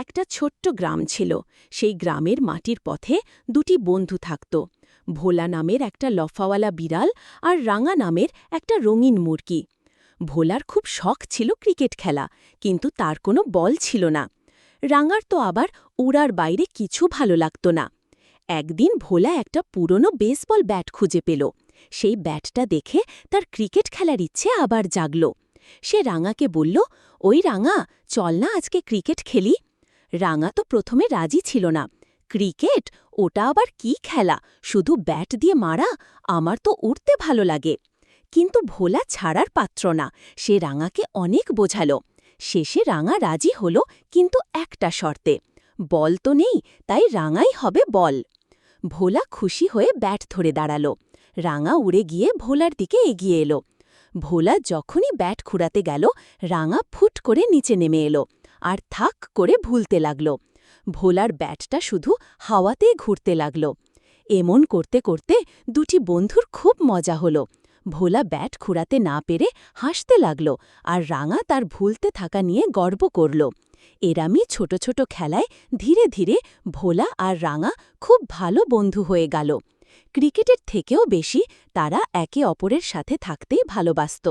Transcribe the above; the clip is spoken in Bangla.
একটা ছোট্ট গ্রাম ছিল। সেই গ্রামের মাটির পথে দুটি বন্ধু থাকত। ভোলা নামের একটা লফাওয়ালা বিড়াল আর রাঙা নামের একটা রঙিন মুরগি। ভোলার খুব শখ ছিল ক্রিকেট খেলা, কিন্তু তার কোনো বল ছিল না। রাঙার তো আবার উড়ার বাইরে কিছু ভালো লাগত না। একদিন ভোলা একটা পুরনো বেসবল ব্যাট খুঁজে পেল। সেই ব্যাটটা দেখে তার ক্রিকেট খেলার ইচ্ছে আবার জাগল। সে রাঙাকে বলল, ওই রাঙা, চল না আজকে ক্রিকেট খেলি। রাঙা তো প্রথমে রাজি ছিল না। ক্রিকেট, ওটা আবার কি খেলা? শুধু ব্যাট দিয়ে মারা? আমার তো উড়তে ভালো লাগে। কিন্তু ভোলা ছাড়ার পাত্র না। সে রাঙাকে অনেক বোঝাল। শেষে রাঙা রাজি হল, কিন্তু একটা শর্তে। বল তো নেই, তাই রাঙাই হবে বল। ভোলা খুশি হয়ে ব্যাট ধরে দাঁড়াল। রাঙা উড়ে গিয়ে ভোলার দিকে এগিয়ে এলো। ভোলা যখনই ব্যাট খুঁড়াতে গেল, রাঙা ফুট করে নিচে নেমে এলো। আর থাক করে ভুলতে লাগল। ভোলার ব্যাটটা শুধু হাওয়াতেই ঘুরতে লাগল। এমন করতে করতে দুটি বন্ধুর খুব মজা হলো। ভোলা ব্যাট খুঁড়াতে না পেরে হাসতে লাগল আর রাঙা তার ভুলতে থাকা নিয়ে গর্ব করল। এরামি ছোট ছোট খেলায় ধীরে ধীরে ভোলা আর রাঙা খুব ভালো বন্ধু হয়ে গেল। ক্রিকেটের থেকেও বেশি তারা একে অপরের সাথে থাকতেই ভালোবাসত।